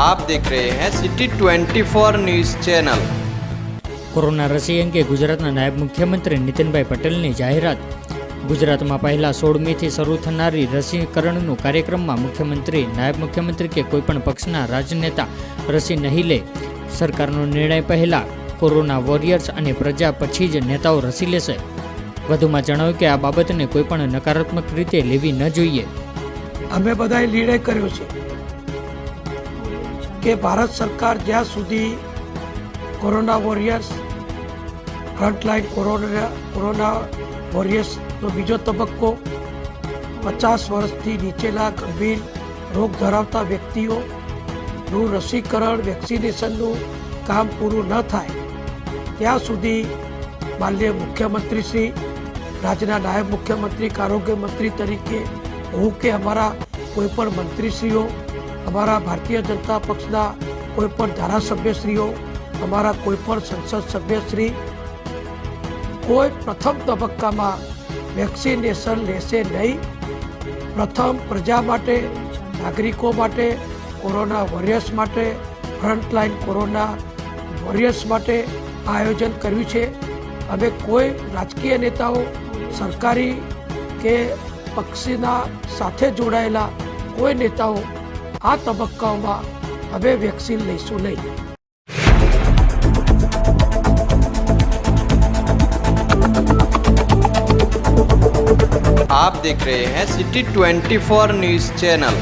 आप देख रहे हैं सिटी 24 न्यूज चैनल કોરોના રસી અંગે ગુજરાતના નાયબ મુખ્યમંત્રી નીતિનભાઈ પટેલની જાહેરાત ગુજરાતમાં પહેલા સોળ મેથી શરૂ થનારી રસીકરણનું કાર્યક્રમમાં મુખ્યમંત્રી નાયબ મુખ્યમંત્રી કે કોઈપણ પક્ષના રાજનેતા રસી નહીં લે સરકારનો નિર્ણય પહેલા કોરોના વોરિયર્સ અને પ્રજા પછી જ નેતાઓ રસી લેશે વધુમાં જણાવ્યું કે આ બાબતને કોઈપણ નકારાત્મક રીતે લેવી ન જોઈએ અમે બધાએ નિર્ણય કર્યો છે કે ભારત સરકાર જ્યાં સુધી corona warriors frontline corona corona વોરિયર્સનો બીજો તબક્કો પચાસ વર્ષથી નીચેના ગંભીર રોગ ધરાવતા વ્યક્તિઓનું રસીકરણ વેક્સિનેશનનું કામ પૂરું ન થાય ત્યાં સુધી માનનીય મુખ્યમંત્રી શ્રી રાજ્યના નાયબ મુખ્યમંત્રી કે આરોગ્ય મંત્રી તરીકે હું કે અમારા કોઈ પણ મંત્રીશ્રીઓ અમારા ભારતીય જનતા પક્ષના કોઈ પણ ધારાસભ્યશ્રીઓ, અમારા કોઈ પણ સંસદ સભ્યશ્રી, કોઈ પ્રથમ તબક્કામાં વેક્સિનેશન લેશે નહીં. પ્રથમ પ્રજા માટે, નાગરિકો માટે, કોરોના વોરિયર્સ માટે, ફ્રન્ટલાઇન કોરોના વોરિયર્સ માટે આયોજન કર્યું છે. અમે કોઈ રાજકીય નેતાઓ, સરકારી કે પક્ષીના સાથે જોડાયેલા કોઈ નેતાઓ આ તબક્કાઓમાં હવે વેક્સિન લઈશું નહીં आप देख रहे हैं सिटी 24 न्यूज चैनल